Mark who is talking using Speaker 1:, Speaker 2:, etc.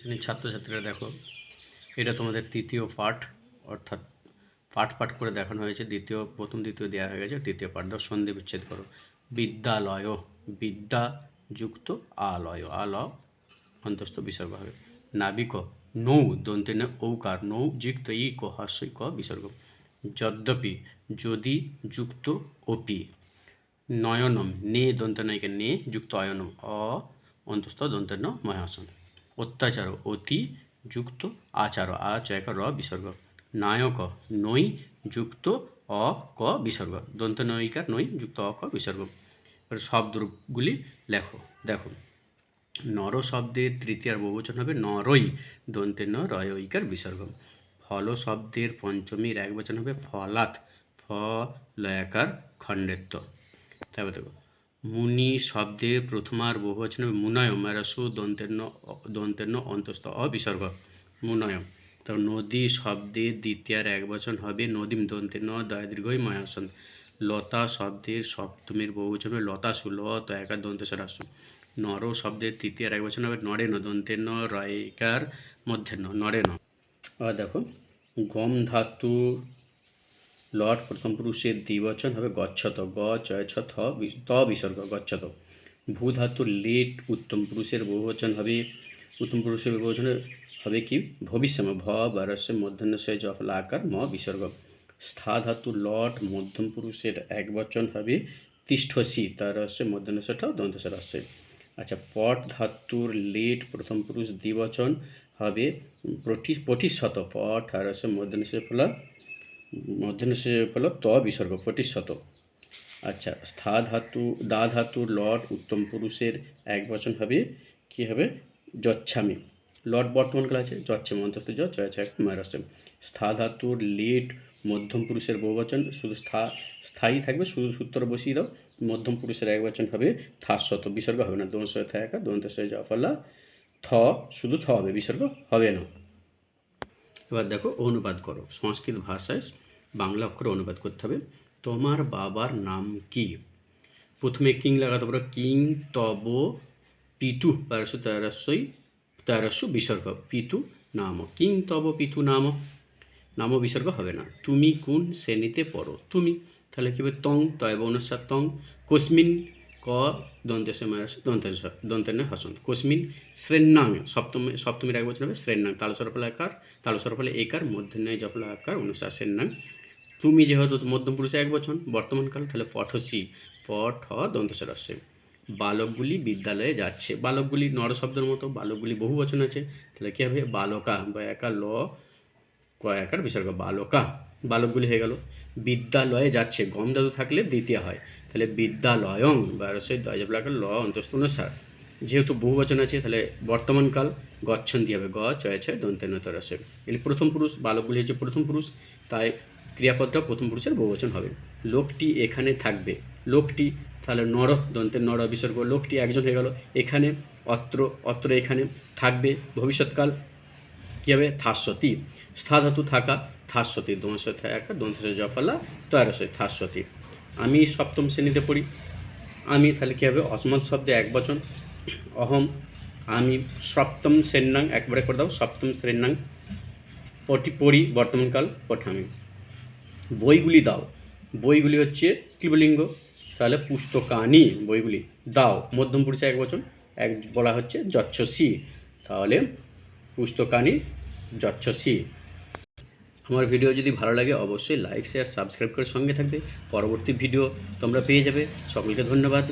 Speaker 1: শ্রেণির ছাত্রছাত্রীরা দেখো, এটা তোমাদের তৃতীয় পাঠ, অর্থাৎ পাঠ পাঠ করে দেখানো হয়েছে। দ্বিতীয়, প্রথম, দ্বিতীয় দেওয়া হয়ে গেছে, তৃতীয় পাঠ। দাও সন্ধি বিচ্ছেদ করো। বিদ্যালয় বিদ্যা যুক্ত আলয়, আল, অন্তস্থ বিসর্গ হবে। নাবিক, নৌ, দন্তে ঔকার, নৌ যুক্ত ই, ক, হস্যই, ক, বিসর্গ। যদ্যপি, যদি যুক্ত, অপি। নয়নম, নে দন্তনয়কে নে, যুক্ত, অয়নম, অ, অন্তস্থ দন্তের ন মহাসন অত্যাচার, অতি যুক্ত আচার আ চয়কা র, বিসর্গ। নায়ক নই যুক্ত, অ, ক, বিসর্গ। দন্ত নয়িকার নই যুক্ত, অ, ক, বিসর্গ। শব্দগুলি লেখো, দেখো। নর শব্দের তৃতীয়ার বহুবচন হবে নরই দন্তের ন রয়ইকার বিসর্গ। ফল শব্দের পঞ্চমীর এক বচন হবে ফলাত ফ লয়াকার খণ্ডেত্ব। তারপর দেখো মুনি শব্দের প্রথমার বহুবচন হবে মুনয় মেরাসু দন্তের ন দন্তের ন অন্তস্থ, অবিসর্গ মুনয় তারপর নদী শব্দের দ্বিতীয়ার এক বচন হবে নদীম দন্তের ন দয় দীর্ঘই ময়াসন লতা শব্দের সপ্তমীর বহুবচন হবে লতাসু ল তো একার দন্তেশ্বর আসু নর শব্দের তৃতীয়ার এক বচন হবে নরেন দন্তের ন, রয়িকার মধ্যে ন নরেন দেখো, গম ধাতু লট প্রথম পুরুষের দ্বিবচন হবে গচ্ছত, গ চয় ত, বিসর্গ, গচ্ছত। ভূ ধাতুর লেট উত্তম পুরুষের বহুবচন হবে। উত্তম পুরুষের বহুবচন হবে কি? ভবিষ্যম, ভ, বারস্য মধ্যাহ্ন সে জফলা আকার, ম, বিসর্গ। স্থা ধাতু লট মধ্যম পুরুষের এক বচন হবে তিষ্ঠসি তার হচ্ছে মধ্যাহ্ন সেটা দন্তসের আসছে আচ্ছা পট ধাতুর লেট প্রথম পুরুষ দ্বিবচন হবে পটি পটিশত পট আর হচ্ছে মধ্যাহ্ন ফলা মধ্যাহ্ন ফল ত বিসর্গ পটিশত আচ্ছা স্থা ধাতু, দা ধাতুর লট উত্তম পুরুষের এক বচন হবে, কি হবে? যচ্ছামি। লট বর্তমানকাল আছে, যচ্ছামি অন্তত মারাসে স্থা ধাতুর লেট মধ্যম পুরুষের বহুবচন শুধু স্থা, স্থায়ী থাকবে, শুধু সূত্র বসিয়ে দাও, মধ্যম পুরুষের এক বচন হবে থাশত বিসর্গ হবে না দোষ থাকা দন্ত জফলা থ, শুধু থ হবে, বিসর্গ হবে না। এবার দেখো অনুবাদ করো, সংস্কৃত ভাষায় বাংলা অক্ষরে অনুবাদ করতে হবে। তোমার বাবার নাম কি? প্রথমে কিং লাগাতে পারো। কিং, তব, পিতু পারস্য তেরস্যই তেরস্য বিসর্গ। পিতু নাম। কিং, তব, পিতু নাম। নাম বিসর্গ হবে না। তুমি কোন শ্রেণীতে পড়ো? তুমি। তাহলে কী হবে? তং তয় অনুসার, তং। কোসমিন, ক দন্তেশ দন্তের দন্তের হসন কোসমিন শ্রেণাং সপ্তমী সপ্তমীর এক বছর হবে শ্রেণাং তালসর ফলে আকার তালসর ফলে একার। মধ্যে নয় জপলা আকার। অনুসার শ্রেণাং তুমি যেহেতু মধ্যম পুরুষে এক বচন বর্তমানকাল তাহলে ফঠসি ফট হ দন্তস্বর আসছে বালকগুলি বিদ্যালয়ে যাচ্ছে। বালকগুলি নর শব্দের মতো, বালকগুলি বহু বচন আছে। তাহলে কী হবে? বালকা বা একা ল, কয়াকার বিসর্গ, বালকা। বালকগুলি হয়ে গেল। বিদ্যালয়ে যাচ্ছে। গম দাদু থাকলে দ্বিতীয় হয়। তাহলে বিদ্যালয়ং বা রসই ল অন্তস্থ অনুসার যেহেতু বহু বচন আছে, তাহলে বর্তমানকাল গচ্ছন্তি হবে। গ চয়েছে দন্তেনত রসে এর প্রথম পুরুষ, বালকগুলি হচ্ছে প্রথম পুরুষ। তাই ক্রিয়াপদটা প্রথম পুরুষের বহুবচন হবে। লোকটি এখানে থাকবে। লোকটি তাহলে নর, দন্তের নর বিসর্গ লোকটি একজন হয়ে গেল। এখানে অত্র অত্র এখানে থাকবে। ভবিষ্যৎকাল কী হবে? থাস্বতী। স্থা ধাতু থাকা থাস্বতী। দোঁশ থাকা দন্ত জফলা তয়ারসই থাস্বতী। আমি সপ্তম শ্রেণীতে পড়ি। আমি তাহলে কী হবে? অসমত শব্দে এক বচন। অহম, আমি সপ্তম শ্রেণাং একবারে করে দাও, সপ্তম শ্রেণাং পটি পড়ি বর্তমানকাল পঠামি বইগুলি দাও। বইগুলি হচ্ছে ক্লিবলিঙ্গ তাহলে পুস্তকানি বইগুলি দাও। মধ্যম পুরুষে এক বচন, এক বলা হচ্ছে যচ্ছসি। তাহলে পুস্তকানি যচ্ছসি। আমার ভিডিও যদি ভালো লাগে অবশ্যই লাইক, শেয়ার, সাবস্ক্রাইব করে সঙ্গে থাকবে। পরবর্তী ভিডিও তোমরা পেয়ে যাবে। সকলকে ধন্যবাদ।